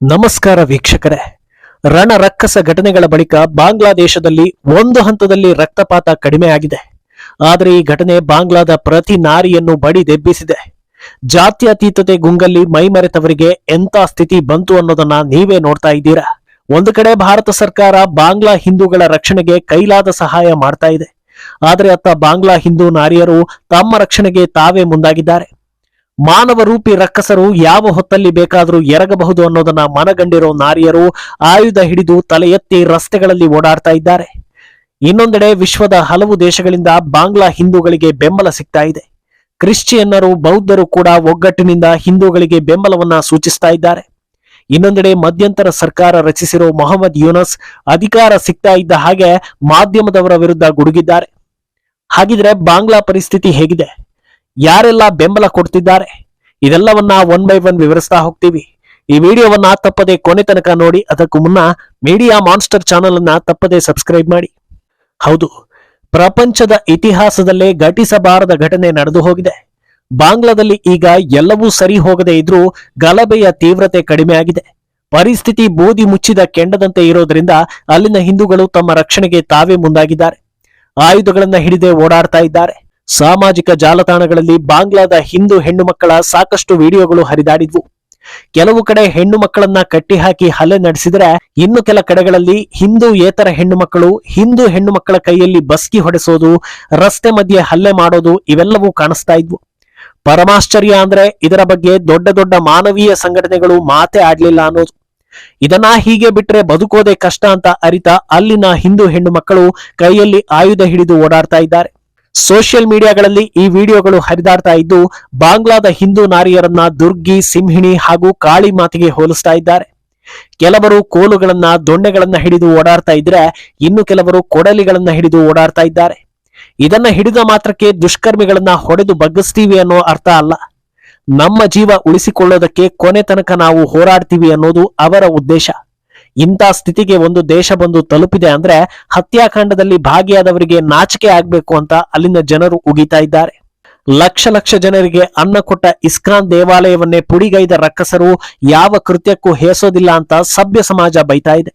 ನಮಸ್ಕಾರ ವೀಕ್ಷಕರೇ. ರಣ ರಕ್ಕಸ ಘಟನೆಗಳ ಬಳಿಕ ಬಾಂಗ್ಲಾದೇಶದಲ್ಲಿ ಒಂದು ಹಂತದಲ್ಲಿ ರಕ್ತಪಾತ ಕಡಿಮೆ ಆಗಿದೆ. ಆದರೆ ಈ ಘಟನೆ ಬಾಂಗ್ಲಾದ ಪ್ರತಿ ನಾರಿಯನ್ನು ಬಡಿದೆಬ್ಬಿಸಿದೆ ಜಾತ್ಯತೀತತೆ ಗುಂಗಲ್ಲಿ ಮೈಮರೆತವರಿಗೆ ಎಂಥ ಸ್ಥಿತಿ ಬಂತು ಅನ್ನೋದನ್ನ ನೀವೇ ನೋಡ್ತಾ ಇದ್ದೀರಾ? ಒಂದು ಕಡೆ ಭಾರತ ಸರ್ಕಾರ ಬಾಂಗ್ಲಾ ಹಿಂದೂಗಳ ರಕ್ಷಣೆಗೆ ಕೈಲಾದ ಸಹಾಯ ಮಾಡ್ತಾ ಇದೆ. ಆದರೆ ಅತ್ತ ಬಾಂಗ್ಲಾ ಹಿಂದೂ ನಾರಿಯರು ತಮ್ಮ ರಕ್ಷಣೆಗೆ ತಾವೇ ಮುಂದಾಗಿದ್ದಾರೆ. ಮಾನವ ರೂಪಿ ರಕ್ಕಸರು ಯಾವ ಹೊತ್ತಲ್ಲಿ ಬೇಕಾದರೂ ಎರಗಬಹುದು ಅನ್ನೋದನ್ನ ಮನಗಂಡಿರೋ ನಾರಿಯರು ಆಯುಧ ಹಿಡಿದು ತಲೆ ಎತ್ತಿ ರಸ್ತೆಗಳಲ್ಲಿ ಓಡಾಡ್ತಾ ಇದ್ದಾರೆ. ಇನ್ನೊಂದೆಡೆ ವಿಶ್ವದ ಹಲವು ದೇಶಗಳಿಂದ ಬಾಂಗ್ಲಾ ಹಿಂದೂಗಳಿಗೆ ಬೆಂಬಲ ಸಿಗ್ತಾ ಇದೆ. ಕ್ರಿಶ್ಚಿಯನ್ನರು, ಬೌದ್ಧರು ಕೂಡ ಒಗ್ಗಟ್ಟಿನಿಂದ ಹಿಂದೂಗಳಿಗೆ ಬೆಂಬಲವನ್ನ ಸೂಚಿಸ್ತಾ ಇದ್ದಾರೆ. ಇನ್ನೊಂದೆಡೆ ಮಧ್ಯಂತರ ಸರ್ಕಾರ ರಚಿಸಿರೋ ಮೊಹಮ್ಮದ್ ಯೂನಸ್ ಅಧಿಕಾರ ಸಿಗ್ತಾ ಇದ್ದ ಹಾಗೆ ಮಾಧ್ಯಮದವರ ವಿರುದ್ಧ ಗುಡುಗಿದ್ದಾರೆ. ಹಾಗಿದ್ರೆ ಬಾಂಗ್ಲಾ ಪರಿಸ್ಥಿತಿ ಹೇಗಿದೆ? ಯಾರೆಲ್ಲ ಬೆಂಬಲ ಕೊಡ್ತಿದ್ದಾರೆ? ಇದೆಲ್ಲವನ್ನ ಒನ್ ಬೈ ಒನ್ ವಿವರಿಸ್ತಾ ಹೋಗ್ತೀವಿ. ಈ ವಿಡಿಯೋವನ್ನ ತಪ್ಪದೆ ಕೊನೆ ತನಕ ನೋಡಿ, ಅದಕ್ಕೂ ಮುನ್ನ ಮೀಡಿಯಾ ಮಾನ್ಸ್ಟರ್ ಚಾನೆಲ್ ಅನ್ನ ತಪ್ಪದೆ ಸಬ್ಸ್ಕ್ರೈಬ್ ಮಾಡಿ. ಹೌದು, ಪ್ರಪಂಚದ ಇತಿಹಾಸದಲ್ಲೇ ಘಟಿಸಬಾರದ ಘಟನೆ ನಡೆದು ಹೋಗಿದೆ. ಬಾಂಗ್ಲಾದಲ್ಲಿ ಈಗ ಎಲ್ಲವೂ ಸರಿ ಹೋಗದೆ ಇದ್ರೂ ಗಲಭೆಯ ತೀವ್ರತೆ ಕಡಿಮೆ ಆಗಿದೆ. ಪರಿಸ್ಥಿತಿ ಬೂದಿ ಮುಚ್ಚಿದ ಕೆಂಡದಂತೆ ಇರೋದ್ರಿಂದ ಅಲ್ಲಿನ ಹಿಂದೂಗಳು ತಮ್ಮ ರಕ್ಷಣೆಗೆ ತಾವೇ ಮುಂದಾಗಿದ್ದಾರೆ. ಆಯುಧಗಳನ್ನ ಹಿಡಿದೇ ಓಡಾಡ್ತಾ ಇದ್ದಾರೆ. ಸಾಮಾಜಿಕ ಜಾಲತಾಣಗಳಲ್ಲಿ ಬಾಂಗ್ಲಾದ ಹಿಂದೂ ಹೆಣ್ಣು ಮಕ್ಕಳ ಸಾಕಷ್ಟು ವಿಡಿಯೋಗಳು ಹರಿದಾಡಿದ್ವು. ಕೆಲವು ಕಡೆ ಹೆಣ್ಣು ಮಕ್ಕಳನ್ನ ಕಟ್ಟಿಹಾಕಿ ಹಲ್ಲೆ ನಡೆಸಿದರೆ ಇನ್ನು ಕೆಲ ಕಡೆಗಳಲ್ಲಿ ಹಿಂದೂ ಏತರ ಹೆಣ್ಣು ಮಕ್ಕಳು ಹಿಂದೂ ಹೆಣ್ಣು ಮಕ್ಕಳ ಕೈಯಲ್ಲಿ ಬಸ್ಕಿ ಹೊಡೆಸೋದು, ರಸ್ತೆ ಮಧ್ಯೆ ಹಲ್ಲೆ ಮಾಡೋದು ಇವೆಲ್ಲವೂ ಕಾಣಿಸ್ತಾ ಇದ್ವು. ಪರಮಾಶ್ಚರ್ಯ ಅಂದ್ರೆ ಇದರ ಬಗ್ಗೆ ದೊಡ್ಡ ದೊಡ್ಡ ಮಾನವೀಯ ಸಂಘಟನೆಗಳು ಮಾತೇ ಆಡ್ಲಿಲ್ಲ ಅನ್ನೋದು. ಇದನ್ನ ಹೀಗೆ ಬಿಟ್ರೆ ಬದುಕೋದೇ ಕಷ್ಟ ಅಂತ ಅರಿತ ಅಲ್ಲಿನ ಹಿಂದೂ ಹೆಣ್ಣು ಮಕ್ಕಳು ಕೈಯಲ್ಲಿ ಆಯುಧ ಹಿಡಿದು ಓಡಾಡ್ತಾ ಇದ್ದಾರೆ. ಸೋಷಿಯಲ್ ಮೀಡಿಯಾಗಳಲ್ಲಿ ಈ ವಿಡಿಯೋಗಳು ಹರಿದಾಡ್ತಾ ಇದ್ದು, ಬಾಂಗ್ಲಾದ ಹಿಂದೂ ನಾರಿಯರನ್ನ ದುರ್ಗಿ, ಸಿಂಹಿಣಿ ಹಾಗೂ ಕಾಳಿ ಮಾತಿಗೆ ಹೋಲಿಸ್ತಾ ಇದ್ದಾರೆ. ಕೆಲವರು ಕೋಲುಗಳನ್ನ, ದೊಣ್ಣೆಗಳನ್ನ ಹಿಡಿದು ಓಡಾಡ್ತಾ ಇದ್ರೆ, ಇನ್ನು ಕೆಲವರು ಕೊಡಲಿಗಳನ್ನ ಹಿಡಿದು ಓಡಾಡ್ತಾ ಇದ್ದಾರೆ. ಇದನ್ನ ಹಿಡಿದ ಮಾತ್ರಕ್ಕೆ ದುಷ್ಕರ್ಮಿಗಳನ್ನ ಹೊಡೆದು ಬಗ್ಗಿಸ್ತೀವಿ ಅನ್ನೋ ಅರ್ಥ ಅಲ್ಲ. ನಮ್ಮ ಜೀವ ಉಳಿಸಿಕೊಳ್ಳೋದಕ್ಕೆ ಕೊನೆ ತನಕ ನಾವು ಹೋರಾಡ್ತೀವಿ ಅನ್ನೋದು ಅವರ ಉದ್ದೇಶ. ಇಂಥ ಸ್ಥಿತಿಗೆ ಒಂದು ದೇಶ ಬಂದು ತಲುಪಿದೆ ಅಂದ್ರೆ ಹತ್ಯಾಕಾಂಡದಲ್ಲಿ ಭಾಗಿಯಾದವರಿಗೆ ನಾಚಿಕೆ ಆಗ್ಬೇಕು ಅಂತ ಅಲ್ಲಿನ ಜನರು ಉಗಿತಾ ಇದ್ದಾರೆ. ಲಕ್ಷ ಲಕ್ಷ ಜನರಿಗೆ ಅನ್ನ ಕೊಟ್ಟ ಇಸ್ಕಾನ್ ದೇವಾಲಯವನ್ನೇ ಪುಡಿಗೈದ ರಕ್ಕಸರು ಯಾವ ಕೃತ್ಯಕ್ಕೂ ಹೇಸೋದಿಲ್ಲ ಅಂತ ಸಭ್ಯ ಸಮಾಜ ಬೈತಾ ಇದೆ.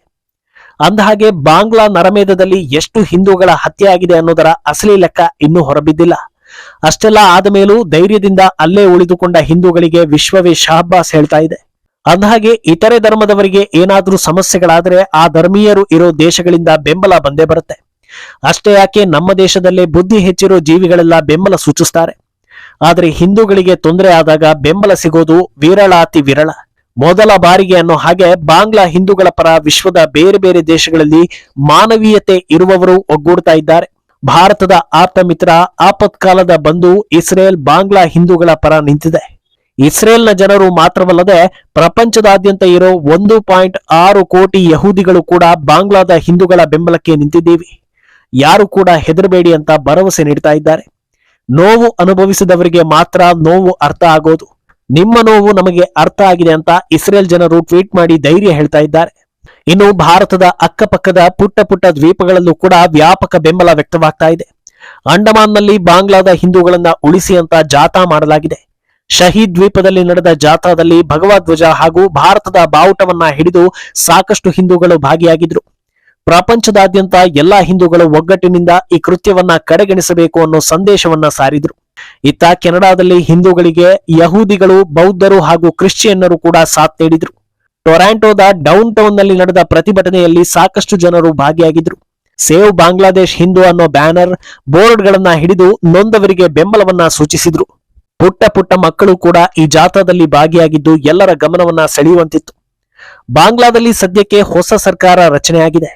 ಅಂದಹಾಗೆ ಬಾಂಗ್ಲಾ ನರಮೇಧದಲ್ಲಿ ಎಷ್ಟು ಹಿಂದೂಗಳ ಹತ್ಯೆ ಆಗಿದೆ ಅನ್ನೋದರ ಅಸಲಿ ಲೆಕ್ಕ ಇನ್ನೂ ಹೊರಬಿದ್ದಿಲ್ಲ. ಅಷ್ಟೆಲ್ಲ ಆದ ಮೇಲೂ ಧೈರ್ಯದಿಂದ ಅಲ್ಲೇ ಉಳಿದುಕೊಂಡ ಹಿಂದೂಗಳಿಗೆ ವಿಶ್ವವೇ ಶಹಬ್ಬಾಸ್ ಹೇಳ್ತಾ ಇದೆ. ಅಂದಹಾಗೆ ಇತರೆ ಧರ್ಮದವರಿಗೆ ಏನಾದರೂ ಸಮಸ್ಯೆಗಳಾದರೆ ಆ ಧರ್ಮೀಯರು ಇರೋ ದೇಶಗಳಿಂದ ಬೆಂಬಲ ಬಂದೇ ಬರುತ್ತೆ. ಅಷ್ಟೇ ಯಾಕೆ ನಮ್ಮ ದೇಶದಲ್ಲಿ ಬುದ್ಧಿ ಹೆಚ್ಚಿರೋ ಜೀವಿಗಳೆಲ್ಲ ಬೆಂಬಲ ಸೂಚಿಸ್ತಾರೆ. ಆದರೆ ಹಿಂದೂಗಳಿಗೆ ತೊಂದರೆ ಆದಾಗ ಬೆಂಬಲ ಸಿಗೋದು ವಿರಳಾತಿ ವಿರಳ. ಮೊದಲ ಬಾರಿಗೆ ಅನ್ನೋ ಹಾಗೆ ಬಾಂಗ್ಲಾ ಹಿಂದೂಗಳ ಪರ ವಿಶ್ವದ ಬೇರೆ ಬೇರೆ ದೇಶಗಳಲ್ಲಿ ಮಾನವೀಯತೆ ಇರುವವರು ಒಗ್ಗೂಡ್ತಾ ಇದ್ದಾರೆ. ಭಾರತದ ಆಪ್ತ ಮಿತ್ರ ಆಪತ್ಕಾಲದ ಬಂಧು ಇಸ್ರೇಲ್ ಬಾಂಗ್ಲಾ ಹಿಂದೂಗಳ ಪರ ನಿಂತಿದೆ. ಇಸ್ರೇಲ್ನ ಜನರು ಮಾತ್ರವಲ್ಲದೆ ಪ್ರಪಂಚದಾದ್ಯಂತ ಇರೋ ಒಂದು ಪಾಯಿಂಟ್ ಆರು ಕೋಟಿ ಯಹೂದಿಗಳು ಕೂಡ ಬಾಂಗ್ಲಾದ ಹಿಂದೂಗಳ ಬೆಂಬಲಕ್ಕೆ ನಿಂತಿದ್ದೀವಿ. ಯಾರು ಕೂಡ ಹೆದರಬೇಡಿ ಅಂತ ಭರವಸೆ ನೀಡ್ತಾ ಇದ್ದಾರೆ. ನೋವು ಅನುಭವಿಸಿದವರಿಗೆ ಮಾತ್ರ ನೋವು ಅರ್ಥ ಆಗೋದು. ನಿಮ್ಮ ನೋವು ನಮಗೆ ಅರ್ಥ ಆಗಿದೆ ಅಂತ ಇಸ್ರೇಲ್ ಜನರು ಟ್ವೀಟ್ ಮಾಡಿ ಧೈರ್ಯ ಹೇಳ್ತಾ ಇದ್ದಾರೆ. ಇನ್ನು ಭಾರತದ ಅಕ್ಕಪಕ್ಕದ ಪುಟ್ಟ ಪುಟ್ಟ ದ್ವೀಪಗಳಲ್ಲೂ ಕೂಡ ವ್ಯಾಪಕ ಬೆಂಬಲ ವ್ಯಕ್ತವಾಗ್ತಾ ಇದೆ. ಅಂಡಮಾನ್ನಲ್ಲಿ ಬಾಂಗ್ಲಾದ ಹಿಂದೂಗಳನ್ನ ಉಳಿಸಿ ಅಂತ ಜಾಥಾ ಮಾಡಲಾಗಿದೆ. ಶಹೀದ್ ದ್ವೀಪದಲ್ಲಿ ನಡೆದ ಜಾಥಾದಲ್ಲಿ ಭಗವಧ್ವಜ ಹಾಗೂ ಭಾರತದ ಬಾವುಟವನ್ನ ಹಿಡಿದು ಸಾಕಷ್ಟು ಹಿಂದೂಗಳು ಭಾಗಿಯಾಗಿದ್ರು. ಪ್ರಪಂಚದಾದ್ಯಂತ ಎಲ್ಲಾ ಹಿಂದೂಗಳು ಒಗ್ಗಟ್ಟಿನಿಂದ ಈ ಕೃತ್ಯವನ್ನ ಕಡೆಗಣಿಸಬೇಕು ಅನ್ನೋ ಸಂದೇಶವನ್ನ ಸಾರಿದ್ರು. ಇತ್ತ ಕೆನಡಾದಲ್ಲಿ ಹಿಂದೂಗಳಿಗೆ ಯಹೂದಿಗಳು, ಬೌದ್ಧರು ಹಾಗೂ ಕ್ರಿಶ್ಚಿಯನ್ನರು ಕೂಡ ಸಾಥ್ ನೀಡಿದ್ರು. ಟೊರಾಂಟೋದ ಡೌನ್ ಟೌನ್ನಲ್ಲಿ ನಡೆದ ಪ್ರತಿಭಟನೆಯಲ್ಲಿ ಸಾಕಷ್ಟು ಜನರು ಭಾಗಿಯಾಗಿದ್ರು. ಸೇವ್ ಬಾಂಗ್ಲಾದೇಶ್ ಹಿಂದೂ ಅನ್ನೋ ಬ್ಯಾನರ್ ಬೋರ್ಡ್ಗಳನ್ನ ಹಿಡಿದು ನೊಂದವರಿಗೆ ಬೆಂಬಲವನ್ನ ಸೂಚಿಸಿದ್ರು. ಪುಟ್ಟ ಪುಟ್ಟ ಮಕ್ಕಳು ಕೂಡ ಈ ಜಾಥಾದಲ್ಲಿ ಭಾಗಿಯಾಗಿದ್ದು ಎಲ್ಲರ ಗಮನವನ್ನ ಸೆಳೆಯುವಂತಿತ್ತು. ಬಾಂಗ್ಲಾದಲ್ಲಿ ಸದ್ಯಕ್ಕೆ ಹೊಸ ಸರ್ಕಾರ ರಚನೆಯಾಗಿದೆ.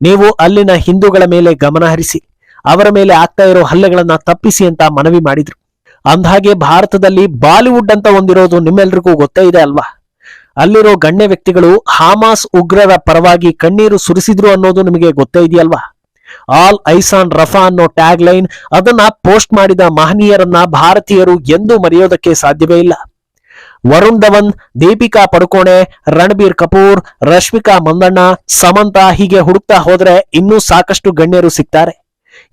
ನೀವು ಅಲ್ಲಿನ ಹಿಂದೂಗಳ ಮೇಲೆ ಗಮನ ಹರಿಸಿ, ಅವರ ಮೇಲೆ ಆಗ್ತಾ ಇರೋ ಹಲ್ಲೆಗಳನ್ನ ತಪ್ಪಿಸಿ ಅಂತ ಮನವಿ ಮಾಡಿದ್ರು. ಅಂದ್ಹಾಗೆ ಭಾರತದಲ್ಲಿ ಬಾಲಿವುಡ್ ಅಂತ ಒಂದಿರೋದು ನಿಮ್ಮೆಲ್ರಿಗೂ ಗೊತ್ತೇ ಇದೆ ಅಲ್ವಾ? ಅಲ್ಲಿರೋ ಗಣ್ಯ ವ್ಯಕ್ತಿಗಳು ಹಾಮಾಸ್ ಉಗ್ರರ ಪರವಾಗಿ ಕಣ್ಣೀರು ಸುರಿಸಿದ್ರು ಅನ್ನೋದು ನಿಮಗೆ ಗೊತ್ತೇ ಇದೆಯಲ್ವಾ? ಆಲ್ ಐಸಾನ್ ರಫಾ ಅನ್ನೋ ಟ್ಯಾಗ್ ಲೈನ್ ಅದನ್ನ ಪೋಸ್ಟ್ ಮಾಡಿದ ಮಹನೀಯರನ್ನ ಭಾರತೀಯರು ಎಂದೂ ಮರೆಯೋದಕ್ಕೆ ಸಾಧ್ಯವೇ ಇಲ್ಲ. ವರುಣ್ ಧವನ್, ದೀಪಿಕಾ ಪಡುಕೋಣೆ, ರಣಬೀರ್ ಕಪೂರ್, ರಶ್ಮಿಕಾ ಮಂದಣ್ಣ, ಸಮಂತ ಹೀಗೆ ಹುಡುಕ್ತಾ ಹೋದ್ರೆ ಇನ್ನೂ ಸಾಕಷ್ಟು ಗಣ್ಯರು ಸಿಗ್ತಾರೆ.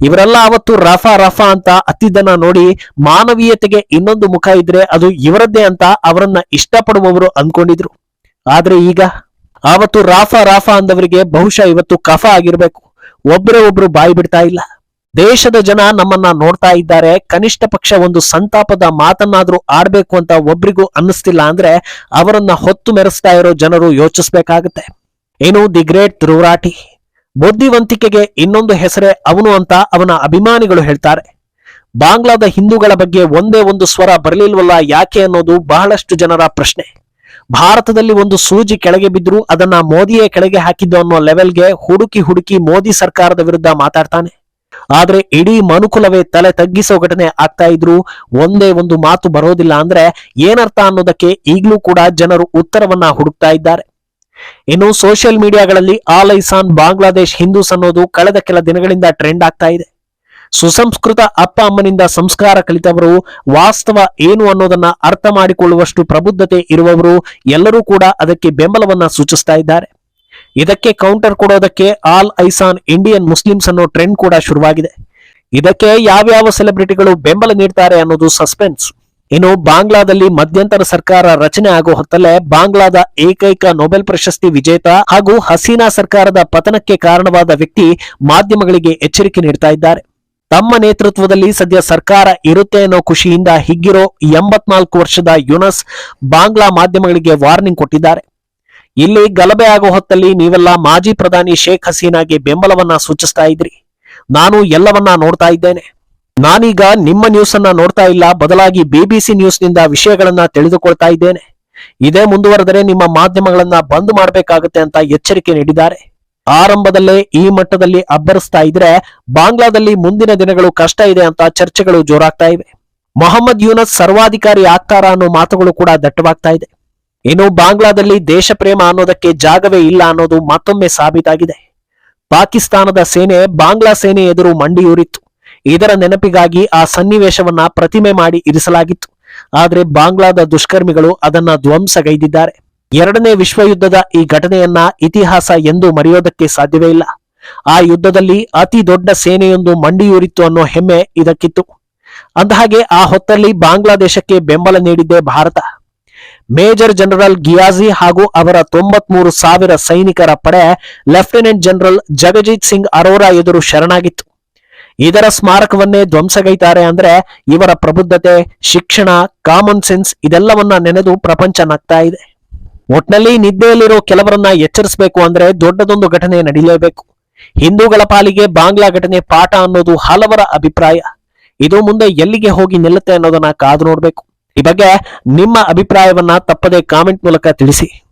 ಇವರೆಲ್ಲ ಅವತ್ತು ರಫಾ ರಫಾ ಅಂತ ಅತ್ತಿದ್ದನ್ನ ನೋಡಿ ಮಾನವೀಯತೆಗೆ ಇನ್ನೊಂದು ಮುಖ ಇದ್ರೆ ಅದು ಇವರದ್ದೇ ಅಂತ ಅವರನ್ನ ಇಷ್ಟಪಡುವವರು ಅನ್ಕೊಂಡಿದ್ರು ಆದ್ರೆ ಈಗ ಆವತ್ತು ರಾಫಾ ರಾಫಾ ಅಂದವರಿಗೆ ಬಹುಶಃ ಇವತ್ತು ಕಫ ಆಗಿರ್ಬೇಕು. ಒಬ್ಬರೇ ಒಬ್ರು ಬಾಯಿ ಬಿಡ್ತಾ ಇಲ್ಲ. ದೇಶದ ಜನ ನಮ್ಮನ್ನ ನೋಡ್ತಾ ಇದ್ದಾರೆ. ಕನಿಷ್ಠ ಪಕ್ಷ ಒಂದು ಸಂತಾಪದ ಮಾತನ್ನಾದ್ರೂ ಆಡ್ಬೇಕು ಅಂತ ಒಬ್ರಿಗೂ ಅನ್ನಿಸ್ತಿಲ್ಲ ಅಂದ್ರೆ ಅವರನ್ನ ಹೊತ್ತು ಮೆರೆಸ್ತಾ ಇರೋ ಜನರು ಯೋಚಿಸ್ಬೇಕಾಗತ್ತೆ. ಏನು ದಿ ಗ್ರೇಟ್ ಧ್ರುವರಾಟಿ ಬುದ್ಧಿವಂತಿಕೆಗೆ ಇನ್ನೊಂದು ಹೆಸರೇ ಅವನು ಅಂತ ಅವನ ಅಭಿಮಾನಿಗಳು ಹೇಳ್ತಾರೆ. ಬಾಂಗ್ಲಾದ ಹಿಂದೂಗಳ ಬಗ್ಗೆ ಒಂದೇ ಒಂದು ಸ್ವರ ಬರಲಿಲ್ವಲ್ಲ ಯಾಕೆ ಅನ್ನೋದು ಬಹಳಷ್ಟು ಜನರ ಪ್ರಶ್ನೆ. ಭಾರತದಲ್ಲಿ ಒಂದು ಸೂಜಿ ಕೆಳಗೆ ಬಿದ್ದರೂ ಅದನ್ನ ಮೋದಿಯೇ ಕೆಳಗೆ ಹಾಕಿದ್ದು ಅನ್ನೋ ಲೆವೆಲ್ಗೆ ಹುಡುಕಿ ಹುಡುಕಿ ಮೋದಿ ಸರ್ಕಾರದ ವಿರುದ್ಧ ಮಾತಾಡ್ತಾನೆ. ಆದ್ರೆ ಇಡೀ ಮನುಕುಲವೇ ತಲೆ ತಗ್ಗಿಸೋ ಘಟನೆ ಆಗ್ತಾ ಇದ್ರು ಒಂದೇ ಒಂದು ಮಾತು ಬರೋದಿಲ್ಲ ಅಂದ್ರೆ ಏನರ್ಥ ಅನ್ನೋದಕ್ಕೆ ಈಗಲೂ ಕೂಡ ಜನರು ಉತ್ತರವನ್ನ ಹುಡುಕ್ತಾ ಇದ್ದಾರೆ. ಇನ್ನು social ಮೀಡಿಯಾಗಳಲ್ಲಿ all eyes on Bangladesh Hindus ಅನ್ನೋದು ಕಳೆದ ಕೆಲ ದಿನಗಳಿಂದ ಟ್ರೆಂಡ್ ಆಗ್ತಾ ಇದೆ. ಸುಸಂಸ್ಕೃತ ಅಪ್ಪ ಅಮ್ಮನಿಂದ ಸಂಸ್ಕಾರ ಕಲಿತವರು ವಾಸ್ತವ ಏನು ಅನ್ನೋದನ್ನ ಅರ್ಥ ಮಾಡಿಕೊಳ್ಳುವಷ್ಟು ಪ್ರಬುದ್ಧತೆ ಇರುವವರು ಎಲ್ಲರೂ ಕೂಡ ಅದಕ್ಕೆ ಬೆಂಬಲವನ್ನ ಸೂಚಿಸ್ತಾ ಇದ್ದಾರೆ. ಇದಕ್ಕೆ ಕೌಂಟರ್ ಕೊಡೋದಕ್ಕೆ all eyes on Indian Muslims ಅನ್ನೋ ಟ್ರೆಂಡ್ ಕೂಡ ಶುರುವಾಗಿದೆ. ಇದಕ್ಕೆ ಯಾವ್ಯಾವ ಸೆಲೆಬ್ರಿಟಿಗಳು ಬೆಂಬಲ ನೀಡ್ತಾರೆ ಅನ್ನೋದು ಸಸ್ಪೆನ್ಸ್ ಇನ್ನು ಬಾಂಗ್ಲಾದಲ್ಲಿ ಮಧ್ಯಂತರ ಸರ್ಕಾರ ರಚನೆ ಆಗೋ ಹೊತ್ತಲ್ಲೇ ಬಾಂಗ್ಲಾದ ಏಕೈಕ ನೊಬೆಲ್ ಪ್ರಶಸ್ತಿ ವಿಜೇತ ಹಾಗೂ ಹಸೀನಾ ಸರ್ಕಾರದ ಪತನಕ್ಕೆ ಕಾರಣವಾದ ವ್ಯಕ್ತಿ ಮಾಧ್ಯಮಗಳಿಗೆ ಎಚ್ಚರಿಕೆ ನೀಡ್ತಾ ಇದ್ದಾರೆ. ತಮ್ಮ ನೇತೃತ್ವದಲ್ಲಿ ಸದ್ಯ ಸರ್ಕಾರ ಇರುತ್ತೆ ಅನ್ನೋ ಖುಷಿಯಿಂದ ಹಿಗ್ಗಿರೋ ಎಂಬತ್ನಾಲ್ಕು ವರ್ಷದ ಯುನಸ್ ಬಾಂಗ್ಲಾ ಮಾಧ್ಯಮಗಳಿಗೆ ವಾರ್ನಿಂಗ್ ಕೊಟ್ಟಿದ್ದಾರೆ. ಇಲ್ಲಿ ಗಲಭೆ ಆಗೋ ಹೊತ್ತಲ್ಲಿ ನೀವೆಲ್ಲ ಮಾಜಿ ಪ್ರಧಾನಿ ಶೇಖ್ ಹಸೀನಾಗೆ ಬೆಂಬಲವನ್ನ ಸೂಚಿಸ್ತಾ ಇದ್ರಿ. ನಾನು ಎಲ್ಲವನ್ನ ನೋಡ್ತಾ ಇದ್ದೇನೆ. ನಾನೀಗ ನಿಮ್ಮ ನ್ಯೂಸ್ ಅನ್ನ ನೋಡ್ತಾ ಇಲ್ಲ, ಬದಲಾಗಿ ಬಿಬಿಸಿ ನ್ಯೂಸ್ನಿಂದ ವಿಷಯಗಳನ್ನ ತಿಳಿದುಕೊಳ್ತಾ ಇದ್ದೇನೆ. ಇದೇ ಮುಂದುವರೆದರೆ ನಿಮ್ಮ ಮಾಧ್ಯಮಗಳನ್ನ ಬಂದ್ ಮಾಡಬೇಕಾಗುತ್ತೆ ಅಂತ ಎಚ್ಚರಿಕೆ ನೀಡಿದ್ದಾರೆ. ಆರಂಭದಲ್ಲೇ ಈ ಮಟ್ಟದಲ್ಲಿ ಅಬ್ಬರಿಸ್ತಾ ಇದ್ರೆ ಬಾಂಗ್ಲಾದಲ್ಲಿ ಮುಂದಿನ ದಿನಗಳು ಕಷ್ಟ ಇದೆ ಅಂತ ಚರ್ಚೆಗಳು ಜೋರಾಗ್ತಾ ಇವೆ. ಮೊಹಮ್ಮದ್ ಯೂನಸ್ ಸರ್ವಾಧಿಕಾರಿ ಆಗ್ತಾರಾ ಅನ್ನೋ ಮಾತುಗಳು ಕೂಡ ದಟ್ಟವಾಗ್ತಾ ಇದೆ. ಇನ್ನು ಬಾಂಗ್ಲಾದಲ್ಲಿ ದೇಶ ಪ್ರೇಮ ಅನ್ನೋದಕ್ಕೆ ಜಾಗವೇ ಇಲ್ಲ ಅನ್ನೋದು ಮತ್ತೊಮ್ಮೆ ಸಾಬೀತಾಗಿದೆ. ಪಾಕಿಸ್ತಾನದ ಸೇನೆ ಬಾಂಗ್ಲಾ ಸೇನೆ ಎದುರು ಮಂಡಿಯೂರಿತ್ತು. ಇದರ ನೆನಪಿಗಾಗಿ ಆ ಸನ್ನಿವೇಶವನ್ನ ಪ್ರತಿಮೆ ಮಾಡಿ ಇರಿಸಲಾಗಿತ್ತು. ಆದರೆ ಬಾಂಗ್ಲಾದ ದುಷ್ಕರ್ಮಿಗಳು ಅದನ್ನ ಧ್ವಂಸಗೈದಿದ್ದಾರೆ. ಎರಡನೇ ವಿಶ್ವ ಯುದ್ಧದ ಈ ಘಟನೆಯನ್ನ ಇತಿಹಾಸ ಎಂದು ಮರೆಯೋದಕ್ಕೆ ಸಾಧ್ಯವೇ ಇಲ್ಲ. ಆ ಯುದ್ಧದಲ್ಲಿ ಅತಿ ದೊಡ್ಡ ಸೇನೆಯೊಂದು ಮಂಡಿಯೂರಿತ್ತು ಅನ್ನೋ ಹೆಮ್ಮೆ ಇದಕ್ಕಿತ್ತು. ಅಂದಹಾಗೆ ಆ ಹೊತ್ತಲ್ಲಿ ಬಾಂಗ್ಲಾದೇಶಕ್ಕೆ ಬೆಂಬಲ ನೀಡಿದ್ದೇ ಭಾರತ. ಮೇಜರ್ ಜನರಲ್ ಗಿಯಾಜಿ ಹಾಗೂ ಅವರ ತೊಂಬತ್ಮೂರು ಸಾವಿರ ಸೈನಿಕರ ಪಡೆ ಲೆಫ್ಟಿನೆಂಟ್ ಜನರಲ್ ಜಗಜಿತ್ ಸಿಂಗ್ ಅರೋರಾ ಎದುರು ಶರಣಾಗಿತ್ತು. ಇದರ ಸ್ಮಾರಕವನ್ನೇ ಧ್ವಂಸಗೈತಾರೆ ಅಂದ್ರೆ ಇವರ ಪ್ರಬುದ್ಧತೆ, ಶಿಕ್ಷಣ, ಕಾಮನ್ ಸೆನ್ಸ್ ಇದೆಲ್ಲವನ್ನ ನೆನೆದು ಪ್ರಪಂಚ ನಗ್ತಾ ಇದೆ. ಒಟ್ನಲ್ಲಿ ನಿದ್ದೆಯಲ್ಲಿರೋ ಕೆಲವರನ್ನ ಎಚ್ಚರಿಸಬೇಕು ಅಂದ್ರೆ ದೊಡ್ಡದೊಂದು ಘಟನೆ ನಡೀಲೇಬೇಕು. ಹಿಂದೂಗಳ ಪಾಲಿಗೆ ಬಾಂಗ್ಲಾ ಘಟನೆ ಪಾಠ ಅನ್ನೋದು ಹಲವರ ಅಭಿಪ್ರಾಯ. ಇದು ಮುಂದೆ ಎಲ್ಲಿಗೆ ಹೋಗಿ ನಿಲ್ಲುತ್ತೆ ಅನ್ನೋದನ್ನ ಕಾದು ನೋಡ್ಬೇಕು. ಈ ಬಗ್ಗೆ ನಿಮ್ಮ ಅಭಿಪ್ರಾಯವನ್ನ ತಪ್ಪದೆ ಕಾಮೆಂಟ್ ಮೂಲಕ ತಿಳಿಸಿ.